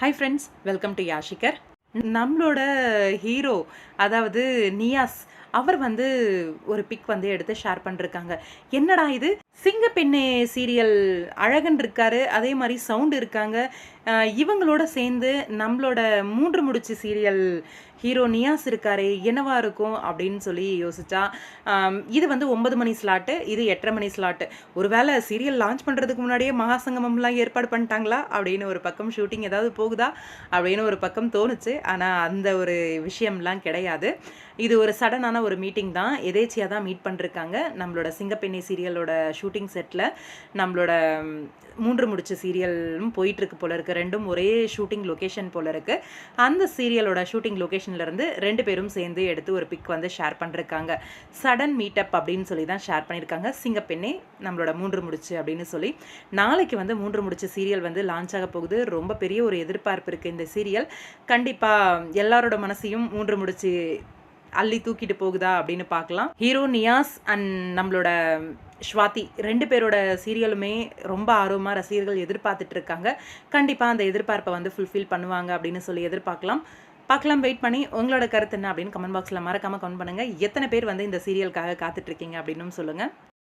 Hi friends welcome to யாஷிகர் நம்மளோட hero அதாவது நியாஸ் அவர் வந்து ஒரு பிக் வந்து எடுத்து ஷேர் பண்ணிருக்காங்க. என்னடா இது? சிங்கப்பெண்ணே சீரியல் அழகன் இருக்காரு அதே மாதிரி சவுண்ட் இருக்காங்க. இவங்களோட சேர்ந்து நம்மளோட மூன்று முடிச்சு சீரியல் ஹீரோ நியாஸ் இருக்காரு என்னவா இருக்கும் அப்படின்னு சொல்லி யோசிச்சா இது வந்து ஒன்பது மணி ஸ்லாட்டு இது எட்டரை மணி ஸ்லாட்டு ஒருவேளை சீரியல் லான்ச் பண்ணுறதுக்கு முன்னாடியே மகாசங்கமம்லாம் ஏற்பாடு பண்ணிட்டாங்களா அப்படின்னு ஒரு பக்கம் ஷூட்டிங் ஏதாவது போகுதா அப்படின்னு ஒரு பக்கம் தோணுச்சு. ஆனால் அந்த ஒரு விஷயம்லாம் கிடையாது. இது ஒரு சடனான ஒரு மீட்டிங் தான். எதேச்சியாக தான் மீட் பண்ணிருக்காங்க. நம்மளோட சிங்கப்பெண்ணை சீரியலோட ஷூட்டிங் செட்டில் நம்மளோட மூன்று முடிச்ச சீரியலும் போயிட்டுருக்கு போல இருக்கு. ரெண்டும் ஒரே ஷூட்டிங் லொக்கேஷன் போல் இருக்கு. அந்த சீரியலோட ஷூட்டிங் லொக்கேஷன்லேருந்து ரெண்டு பேரும் சேர்ந்து எடுத்து ஒரு பிக் வந்து ஷேர் பண்ணிருக்காங்க சடன் மீட்டப் அப்படின்னு சொல்லி தான் ஷேர் பண்ணியிருக்காங்க சிங்கப்பெண்ணே நம்மளோட மூன்று முடிச்சு அப்படின்னு சொல்லி. நாளைக்கு வந்து மூன்று முடிச்சு சீரியல் வந்து லான்ச் ஆக போகுது. ரொம்ப பெரிய ஒரு எதிர்பார்ப்பு இருக்குது இந்த சீரியல் கண்டிப்பாக எல்லாரோட மனசையும் மூன்று முடிச்சு அள்ளி தூக்கிட்டு போகுதா அப்படின்னு பார்க்கலாம். ஹீரோ நியாஸ் அண்ட் நம்மளோட ஸ்வாதி ரெண்டு பேரோட சீரியலுமே ரொம்ப ஆர்வமாக ரசிகர்கள் எதிர்பார்த்துட்டு இருக்காங்க. கண்டிப்பாக அந்த எதிர்பார்ப்பை வந்து ஃபுல்ஃபில் பண்ணுவாங்க அப்படின்னு சொல்லி எதிர்பார்க்கலாம். பார்க்கலாம் வெயிட் பண்ணி. உங்களோட கருத்து என்ன அப்படின்னு கமெண்ட் பாக்ஸில் மறக்காமல் கமெண்ட் பண்ணுங்கள் எத்தனை பேர் வந்து இந்த சீரியலுக்காக காத்துட்ருக்கீங்க அப்படின்னும் சொல்லுங்கள்